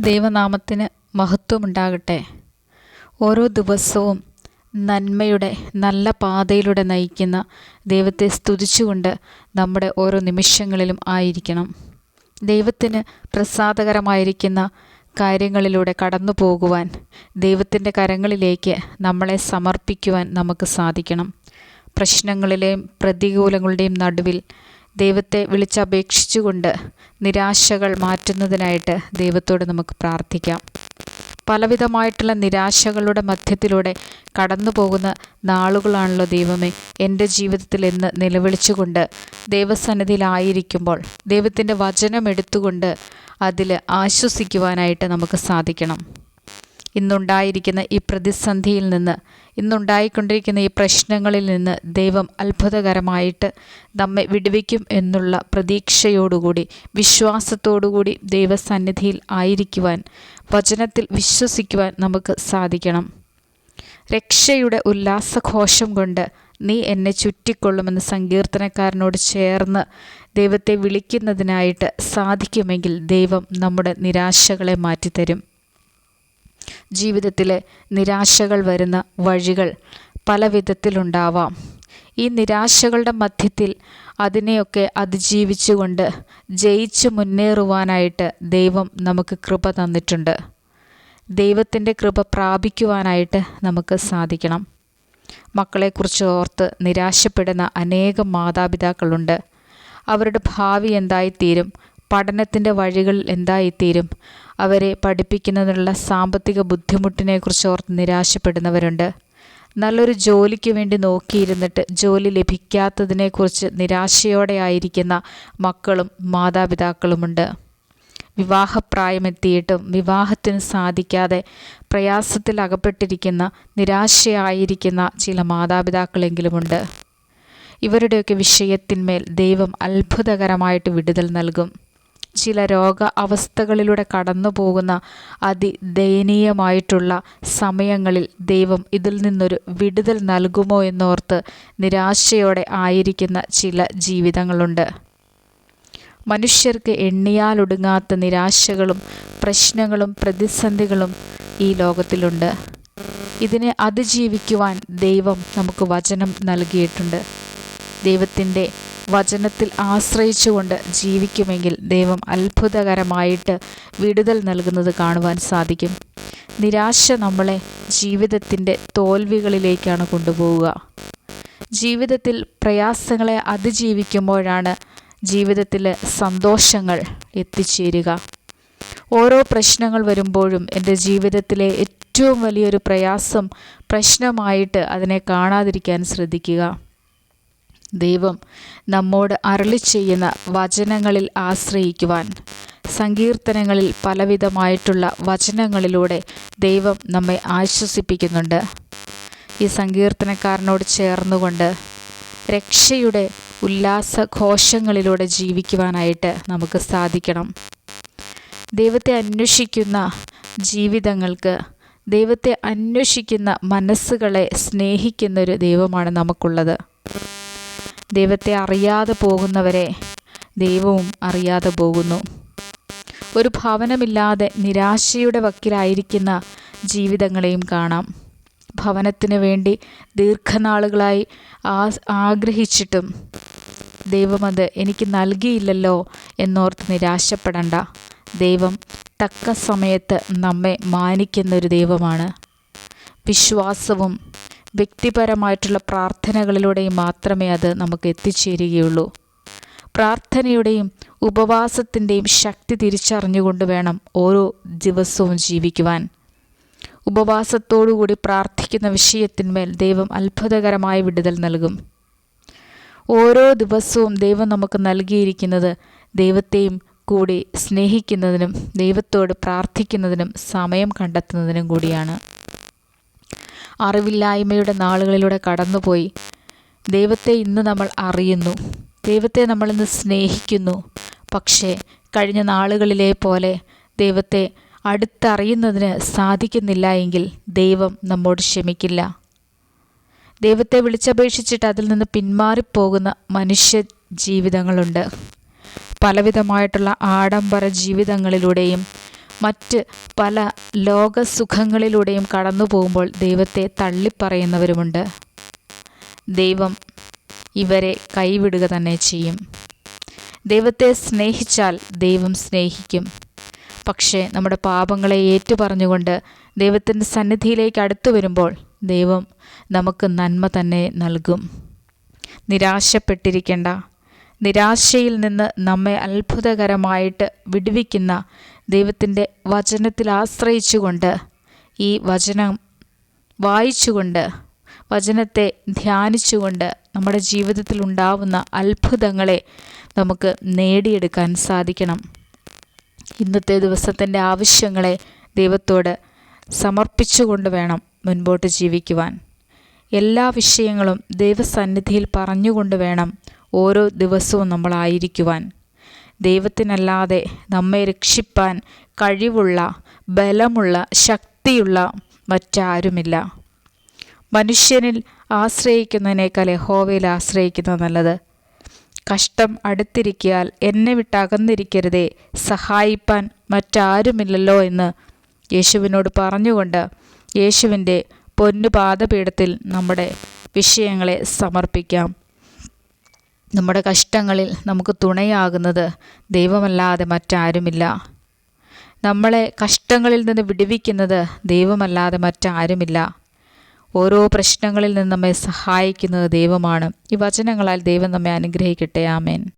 ദൈവനാമത്തിന് മഹത്വമുണ്ടാകട്ടെ. ഓരോ ദിവസവും നന്മയുടെ നല്ല പാതയിലൂടെ നയിക്കുന്ന ദൈവത്തെ സ്തുതിച്ചുകൊണ്ട് നമ്മുടെ ഓരോ നിമിഷങ്ങളിലും ആയിരിക്കണം. ദൈവത്തിന് പ്രസാദകരമായിരിക്കുന്ന കാര്യങ്ങളിലൂടെ കടന്നു പോകുവാൻ ദൈവത്തിന്റെ കരങ്ങളിലേക്ക് നമ്മളെ സമർപ്പിക്കുവാൻ നമുക്ക് സാധിക്കണം. പ്രശ്നങ്ങളിലെയും പ്രതികൂലങ്ങളുടെയും നടുവിൽ ദൈവത്തെ വിളിച്ചപേക്ഷിച്ചുകൊണ്ട് നിരാശകൾ മാറ്റുന്നതിനായിട്ട് ദൈവത്തോട് നമുക്ക് പ്രാർത്ഥിക്കാം. പലവിധമായിട്ടുള്ള നിരാശകളുടെ മധ്യത്തിലൂടെ കടന്നു പോകുന്ന നാളുകളാണല്ലോ ദൈവമേ എന്റെ ജീവിതത്തിൽ എന്ന് നിലവിളിച്ചുകൊണ്ട് ദൈവസന്നിധിയിലായിരിക്കുമ്പോൾ ദൈവത്തിന്റെ വചനം എടുത്തുകൊണ്ട് അതിൽ ആശ്വസിക്കുവാനായിട്ട് നമുക്ക് സാധിക്കണം. ഇന്നുണ്ടായിരിക്കുന്ന ഈ പ്രതിസന്ധിയിൽ നിന്ന് ഇന്നുണ്ടായിക്കൊണ്ടിരിക്കുന്ന ഈ പ്രശ്നങ്ങളിൽ നിന്ന് ദൈവം അത്ഭുതകരമായിട്ട് നമ്മെ വിടുവിക്കും എന്നുള്ള പ്രതീക്ഷയോടുകൂടി വിശ്വാസത്തോടുകൂടി ദൈവസന്നിധിയിൽ ആയിരിക്കുവാൻ വചനത്തിൽ വിശ്വസിക്കുവാൻ നമുക്ക് സാധിക്കണം. രക്ഷയുടെ ഉല്ലാസഘോഷം കൊണ്ട് നീ എന്നെ ചുറ്റിക്കൊള്ളുമെന്ന് സങ്കീർത്തനക്കാരനോട് ചേർന്ന് ദൈവത്തെ വിളിക്കുന്നതിനായിട്ട് സാധിക്കുമെങ്കിൽ ദൈവം നമ്മുടെ നിരാശകളെ മാറ്റിത്തരും. ജീവിതത്തിലെ നിരാശകൾ വരുന്ന വഴികൾ പല വിധത്തിലുണ്ടാവാം. ഈ നിരാശകളുടെ മധ്യത്തിൽ അതിനെയൊക്കെ അതിജീവിച്ചുകൊണ്ട് ജയിച്ചു മുന്നേറുവാനായിട്ട് ദൈവം നമുക്ക് കൃപ തന്നിട്ടുണ്ട്. ദൈവത്തിന്റെ കൃപ പ്രാപിക്കുവാനായിട്ട് നമുക്ക് സാധിക്കണം. മക്കളെക്കുറിച്ച് ഓർത്ത് നിരാശപ്പെടുന്ന അനേകം മാതാപിതാക്കളുണ്ട്. അവരുടെ ഭാവി എന്തായിത്തീരും? പഠനത്തിന്റെ വഴികൾ എന്തായിത്തീരും? അവരെ പഠിപ്പിക്കുന്നതിനുള്ള സാമ്പത്തിക ബുദ്ധിമുട്ടിനെക്കുറിച്ച് ഓർത്ത് നിരാശപ്പെടുന്നവരുണ്ട്. നല്ലൊരു ജോലിക്ക് വേണ്ടി നോക്കിയിരുന്നിട്ട് ജോലി ലഭിക്കാത്തതിനെക്കുറിച്ച് നിരാശയോടെ ആയിരിക്കുന്ന മക്കളും മാതാപിതാക്കളുമുണ്ട്. വിവാഹപ്രായമെത്തിയിട്ടും വിവാഹത്തിന് സാധിക്കാതെ പ്രയാസത്തിൽ അകപ്പെട്ടിരിക്കുന്ന നിരാശയായിരിക്കുന്ന ചില മാതാപിതാക്കളെങ്കിലുമുണ്ട്. ഇവരുടെയൊക്കെ വിഷയത്തിന്മേൽ ദൈവം അത്ഭുതകരമായിട്ട് വിടുതൽ നൽകും. ചില രോഗ അവസ്ഥകളിലൂടെ കടന്നു പോകുന്ന അതിദയനീയമായിട്ടുള്ള സമയങ്ങളിൽ ദൈവം ഇതിൽ നിന്നൊരു വിടുതൽ നൽകുമോ എന്നോർത്ത് നിരാശയോടെ ആയിരിക്കുന്ന ചില ജീവിതങ്ങളുണ്ട്. മനുഷ്യർക്ക് എണ്ണിയാലൊടുങ്ങാത്ത നിരാശകളും പ്രശ്നങ്ങളും പ്രതിസന്ധികളും ഈ ലോകത്തിലുണ്ട്. ഇതിനെ അതിജീവിക്കുവാൻ ദൈവം നമുക്ക് വചനം നൽകിയിട്ടുണ്ട്. ദൈവത്തിന്റെ വചനത്തിൽ ആശ്രയിച്ചുകൊണ്ട് ജീവിക്കുമെങ്കിൽ ദൈവം അത്ഭുതകരമായിട്ട് വിടുതൽ നൽകുന്നത് കാണുവാൻ സാധിക്കും. നിരാശ നമ്മളെ ജീവിതത്തിന്റെ തോൽവികളിലേക്കാണ് കൊണ്ടുപോവുക. ജീവിതത്തിൽ പ്രയാസങ്ങളെ അതിജീവിക്കുമ്പോഴാണ് ജീവിതത്തിൽ സന്തോഷങ്ങൾ എത്തിച്ചേരുക. ഓരോ പ്രശ്നങ്ങൾ വരുമ്പോഴും എന്റെ ജീവിതത്തിലെ ഏറ്റവും വലിയൊരു പ്രയാസം പ്രശ്നമായിട്ട് അതിനെ കാണാതിരിക്കാൻ ശ്രദ്ധിക്കുക. ദൈവം നമ്മോട് അരളി ചെയ്യുന്ന വചനങ്ങളിൽ ആശ്രയിക്കുവാൻ. സങ്കീർത്തനങ്ങളിൽ പലവിധമായിട്ടുള്ള വചനങ്ങളിലൂടെ ദൈവം നമ്മെ ആശ്വസിപ്പിക്കുന്നുണ്ട്. ഈ സങ്കീർത്തനക്കാരനോട് ചേർന്നുകൊണ്ട് രക്ഷയുടെ ഉല്ലാസഘോഷങ്ങളിലൂടെ ജീവിക്കുവാനായിട്ട് നമുക്ക് സാധിക്കണം. ദൈവത്തെ അന്വേഷിക്കുന്ന ജീവിതങ്ങൾക്ക് ദൈവത്തെ അന്വേഷിക്കുന്ന മനസ്സുകളെ സ്നേഹിക്കുന്നൊരു ദൈവമാണ് നമുക്കുള്ളത്. ദൈവത്തെ അറിയാതെ പോകുന്നവരെ ദൈവവും അറിയാതെ പോകുന്നു. ഒരു ഭവനമില്ലാതെ നിരാശയുടെ വക്കിലായിരിക്കുന്ന ജീവിതങ്ങളെയും കാണാം. ഭവനത്തിന് വേണ്ടി ദീർഘനാളുകളായി ആ ആഗ്രഹിച്ചിട്ടും ദൈവമത് എനിക്ക് നൽകിയില്ലല്ലോ എന്നോർത്ത് നിരാശപ്പെടണ്ട. ദൈവം തക്ക സമയത്ത് നമ്മെ മാനിക്കുന്നൊരു ദൈവമാണ്. വിശ്വാസവും വ്യക്തിപരമായിട്ടുള്ള പ്രാർത്ഥനകളിലൂടെയും മാത്രമേ അത് നമുക്ക് എത്തിച്ചേരുകയുള്ളൂ. പ്രാർത്ഥനയുടെയും ഉപവാസത്തിന്റെയും ശക്തി തിരിച്ചറിഞ്ഞുകൊണ്ട് വേണം ഓരോ ദിവസവും ജീവിക്കുവാൻ. ഉപവാസത്തോടുകൂടി പ്രാർത്ഥിക്കുന്ന വിഷയത്തിന്മേൽ ദൈവം അത്ഭുതകരമായ വിടുതൽ നൽകും. ഓരോ ദിവസവും ദൈവം നമുക്ക് നൽകിയിരിക്കുന്നത് ദൈവത്തെയും കൂടി സ്നേഹിക്കുന്നതിനും ദൈവത്തോട് പ്രാർത്ഥിക്കുന്നതിനും സമയം കണ്ടെത്തുന്നതിനും കൂടിയാണ്. അറിവില്ലായ്മയുടെ നാളുകളിലൂടെ കടന്നുപോയി. ദൈവത്തെ ഇന്ന് നമ്മൾ അറിയുന്നു. ദൈവത്തെ നമ്മളിന്ന് സ്നേഹിക്കുന്നു. പക്ഷേ കഴിഞ്ഞ നാളുകളിലെ പോലെ ദൈവത്തെ അടുത്തറിയുന്നതിന് സാധിക്കുന്നില്ല എങ്കിൽ ദൈവം നമ്മോട് ക്ഷമിക്കില്ല. ദൈവത്തെ വിളിച്ചപേക്ഷിച്ചിട്ട് അതിൽ നിന്ന് പിന്മാറിപ്പോകുന്ന മനുഷ്യ ജീവിതങ്ങളുണ്ട് പലവിധമായിട്ടുള്ള ആഡംബര ജീവിതങ്ങളിലൂടെയും മറ്റ് പല ലോകസുഖങ്ങളിലൂടെയും കടന്നു പോകുമ്പോൾ ദൈവത്തെ തള്ളിപ്പറയുന്നവരുമുണ്ട്. ദൈവം ഇവരെ കൈവിടുക തന്നെ ചെയ്യും. ദൈവത്തെ സ്നേഹിച്ചാൽ ദൈവം സ്നേഹിക്കും. പക്ഷേ നമ്മുടെ പാപങ്ങളെ ഏറ്റുപറഞ്ഞുകൊണ്ട് ദൈവത്തിന്റെ സന്നിധിയിലേക്ക് അടുത്തു വരുമ്പോൾ ദൈവം നമുക്ക് നന്മ തന്നെ നൽകും. നിരാശപ്പെട്ടിരിക്കേണ്ട. നിരാശയിൽ നിന്ന് നമ്മെ അത്ഭുതകരമായിട്ട് വിടുവിക്കുന്ന ദൈവത്തിന്റെ വചനത്തിൽ ആശ്രയിച്ചുകൊണ്ട് ഈ വചനം വായിച്ചുകൊണ്ട് വചനത്തെ ധ്യാനിച്ചുകൊണ്ട് നമ്മുടെ ജീവിതത്തിൽ ഉണ്ടാവുന്ന അത്ഭുതങ്ങളെ നമുക്ക് നേടിയെടുക്കാൻ സാധിക്കണം. ഇന്നത്തെ ദിവസത്തിന്റെ ആവശ്യങ്ങളെ ദൈവത്തോട് സമർപ്പിച്ചുകൊണ്ട് വേണം മുൻപോട്ട് ജീവിക്കുവാൻ. എല്ലാ വിഷയങ്ങളും ദൈവസന്നിധിയിൽ പറഞ്ഞുകൊണ്ട് വേണം ഓരോ ദിവസവും നമ്മളായിരിക്കുവാൻ. ദൈവത്തിനല്ലാതെ നമ്മെ രക്ഷിപ്പാൻ കഴിവുള്ള ബലമുള്ള ശക്തിയുള്ള മറ്റാരുമില്ല. മനുഷ്യനിൽ ആശ്രയിക്കുന്നതിനേക്കാൾ യഹോവയിൽ ആശ്രയിക്കുന്നത് നല്ലത്. കഷ്ടം അടുത്തിരിക്കിയാൽ എന്നെ വിട്ടകന്നിരിക്കരുതേ സഹായിപ്പാൻ മറ്റാരുമില്ലല്ലോ എന്ന് യേശുവിനോട് പറഞ്ഞുകൊണ്ട് യേശുവിന്റെ പൊന്നുപാദപീഠത്തിൽ നമ്മുടെ വിഷയങ്ങളെ സമർപ്പിക്കാം. നമ്മുടെ കഷ്ടങ്ങളിൽ നമുക്ക് തുണയാകുന്നത് ദൈവമല്ലാതെ മറ്റാരുമില്ല. നമ്മളെ കഷ്ടങ്ങളിൽ നിന്ന് വിടുവിക്കുന്നത് ദൈവമല്ലാതെ മറ്റാരുമില്ല. ഓരോ പ്രശ്നങ്ങളിൽ നിന്ന് നമ്മെ സഹായിക്കുന്നത് ദൈവമാണ്. ഈ വചനങ്ങളാൽ ദൈവം നമ്മെ അനുഗ്രഹിക്കട്ടെ. ആമേൻ.